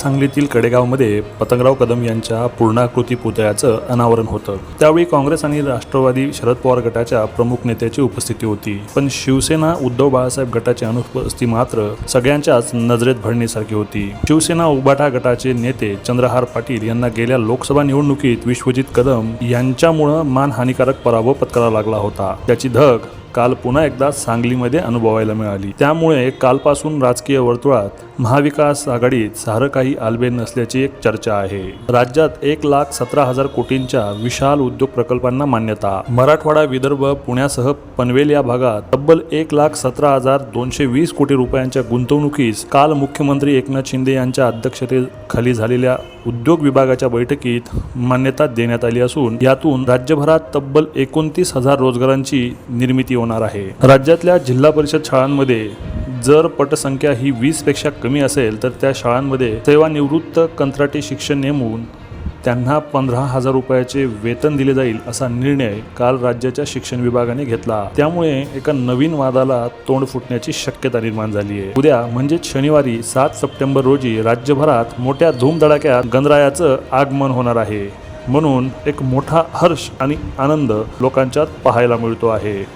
सांगलीतील कडेगावमध्ये पतंगराव कदम यांच्या पूर्णाकृती पुतळ्याचं अनावरण होतं. त्यावेळी काँग्रेस आणि राष्ट्रवादी शरद पवार गटाच्या प्रमुख नेत्याची उपस्थिती होती. पण शिवसेना उद्धव बाळासाहेब गटाची अनुपस्थिती मात्र सगळ्यांच्याच नजरेत भरण्यासारखी होती. शिवसेना उबाटा गटाचे नेते चंद्रहार पाटील यांना गेल्या लोकसभा निवडणुकीत विश्वजित कदम यांच्यामुळं मानहानिकारक पराभव पत्करावा लागला होता. त्याची धग काल पुन्हा एकदा सांगलीमध्ये अनुभवायला मिळाली. त्यामुळे कालपासून राजकीय वर्तुळात महाविकास आघाडीत सारं काही आलबेल नसल्याची एक चर्चा आहे. राज्यात एक लाख सतरा हजार कोटींच्या विशाल उद्योग प्रकल्पांना मान्यता. मराठवाडा विदर्भ पुण्यासह पनवेल या भागात तब्बल एक लाख सतरा हजार दोनशे वीस कोटी रुपयांच्या गुंतवणुकीस काल मुख्यमंत्री एकनाथ शिंदे यांच्या अध्यक्षतेखाली झालेल्या उद्योग विभागाच्या बैठकीत मान्यता देण्यात आली असून यातून राज्यभरात तब्बल एकोणतीस हजार रोजगारांची निर्मिती होणार आहे. राज्यातल्या जिल्हा परिषद शाळांमध्ये जर पटसंख्या ही वीसपेक्षा कमी असेल तर त्या शाळांमध्ये सेवानिवृत्त कंत्राटी शिक्षण नेमून त्यांना पंधरा हजार रुपयाचे वेतन दिले जाईल असा निर्णय काल राज्याच्या शिक्षण विभागाने घेतला. त्यामुळे एका नवीन वादाला तोंड फुटण्याची शक्यता निर्माण झाली आहे. उद्या म्हणजेच शनिवारी सात सप्टेंबर रोजी राज्यभरात मोठ्या धूमधडाक्यात गणरायाचं आगमन होणार आहे. म्हणून एक मोठा हर्ष आणि आनंद लोकांच्यात पाहायला मिळतो आहे.